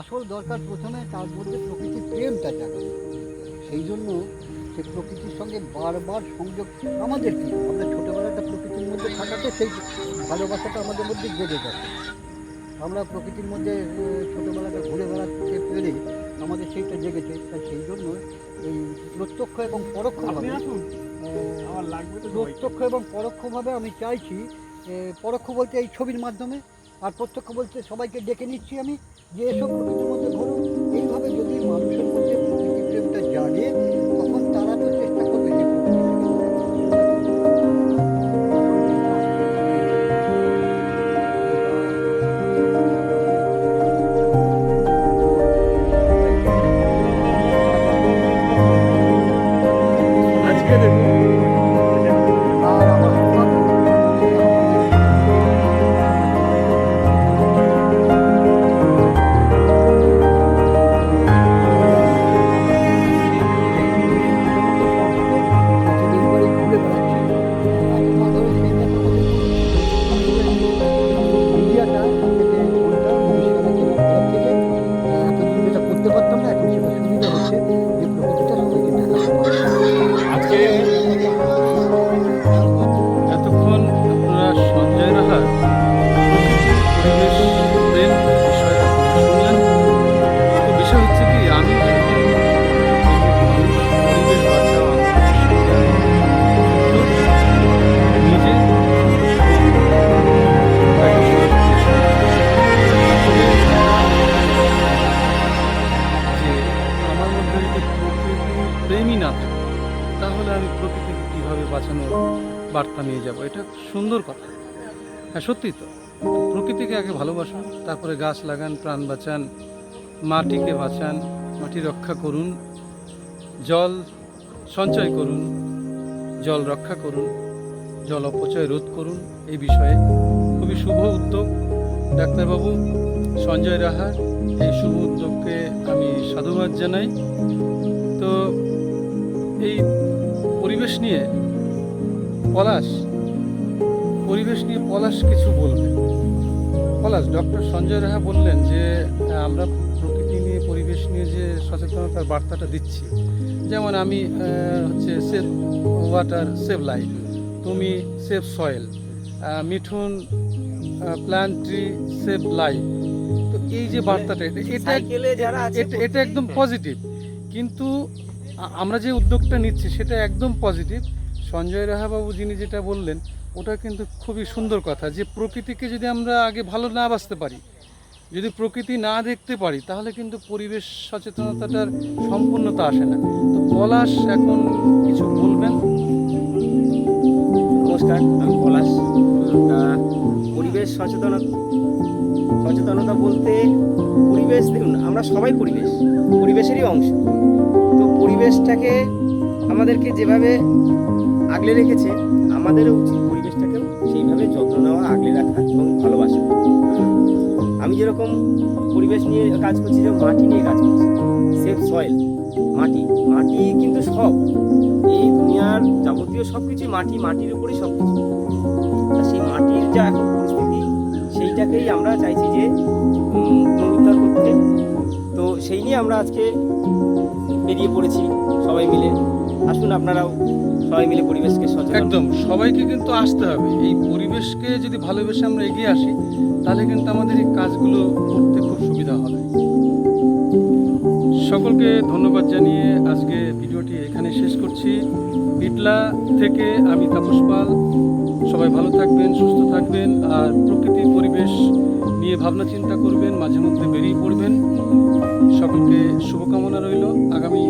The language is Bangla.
আসল দরকার প্রথমে তার মধ্যে প্রকৃতির প্রেমটা জাগানো। সেই জন্য সে প্রকৃতির সঙ্গে বারবার সংযোগ আমাদের কি? আমরা ছোটোবেলাটা প্রকৃতির মধ্যে থাকাতে সেই ভালোবাসাটা আমাদের মধ্যে জেগে গেছে। আমরা প্রকৃতির মধ্যে ছোটোবেলাটা ঘুরে বেড়াতে পেরে আমাদের সেইটা জেগেছে তাই সেই জন্য এই প্রত্যক্ষ এবং পরোক্ষভাবে আমার লাগবে তো প্রত্যক্ষ এবং পরোক্ষভাবে আমি চাইছি পরোক্ষ বলতে এই ছবির মাধ্যমে আর প্রত্যক্ষ বলতে সবাইকে ডেকে নিচ্ছি আমি যে এসব প্রকৃতির মধ্যে ঘুরুন প্রেমই না থাকে। তাহলে আমি প্রকৃতিকে কীভাবে বাঁচানোর বার্তা নিয়ে যাব? এটা সুন্দর কথা। হ্যাঁ সত্যি তো। প্রকৃতিকে আগে ভালোবাসুন, তারপরে গাছ লাগান, প্রাণ বাঁচান, মাটিকে বাঁচান, মাটি রক্ষা করুন, জল সঞ্চয় করুন, জল রক্ষা করুন, জল অপচয় রোধ করুন। এই বিষয়ে খুবই শুভ উদ্যোগ। ডাক্তারবাবু, সঞ্জয় রাহার এই শুভ উদ্যোগকে আমি সাধুবাদ জানাই। তো এই পরিবেশ নিয়ে পলাশ পরিবেশ নিয়ে পলাশ কিছু বলবে? পলাশ ডক্টর সঞ্জয় রাহা বললেন যে আমরা প্রকৃতি নিয়ে পরিবেশ নিয়ে যে সচেতনতার বার্তাটা দিচ্ছি যেমন আমি হচ্ছে সেভ ওয়াটার সেভ লাইফ তুমি save soil Mithun plant tree save life তো এই যে বার্তাটা এটা এটা একদম পজিটিভ কিন্তু আমরা যে উদ্যোগটা নিচ্ছি সেটা একদম পজিটিভ সঞ্জয় রাহাবাবু যিনি যেটা বললেন, ওটা কিন্তু খুবই সুন্দর কথা যে প্রকৃতিকে যদি আমরা আগে ভালো না বাঁচতে পারি, যদি প্রকৃতি না দেখতে পারি, তাহলে কিন্তু পরিবেশ সচেতনতাটার সম্পূর্ণতা আসে না। তো পলাশ এখন কিছু বলবেন? নমস্কার, আমি পলাশ। পরিবেশ সচেতনতা সচেতনতা বলতে পরিবেশ দেখুন, আমরা সবাই পরিবেশ, পরিবেশেরই অংশ। পরিবেশটাকে আমাদেরকে যেভাবে আগলে রেখেছে, আমাদেরও উচিত পরিবেশটাকেও সেইভাবে যত্ন নেওয়া, আগলে রাখা এবং ভালোবাসা। আমি যেরকম পরিবেশ নিয়ে কাজ করছি, যেরকম মাটি নিয়ে কাজ করছি সেফ সয়েল মাটি। মাটি কিন্তু সব। এই দুনিয়ার যাবতীয় সব কিছুই মাটি, মাটির উপরেই সব কিছু সেই মাটির যা এখন পরিস্থিতি, সেইটাকেই আমরা চাইছি যে পুনরুদ্ধার করতে। সেই নিয়ে আমরা আজকে বেরিয়ে পড়েছি সবাই মিলে। আসুন আপনারাও সবাই মিলে পরিবেশকে সচেতন একদম, সবাইকে কিন্তু আসতে হবে। এই পরিবেশকে যদি ভালোবেসে আমরা এগিয়ে আসি, তাহলে কিন্তু আমাদের এই কাজগুলো করতে খুব সুবিধা হবে। সকলকে ধন্যবাদ জানিয়ে আজকে ভিডিওটি এখানে শেষ করছি। ইটলা থেকে আমি তাপস পাল। সবাই ভালো থাকবেন, সুস্থ থাকবেন, আর প্রকৃতির পরিবেশ নিয়ে ভাবনা চিন্তা করবেন, মাঝে মধ্যে বেরিয়ে পড়বেন। সকলকে শুভকামনা রইল। আগামী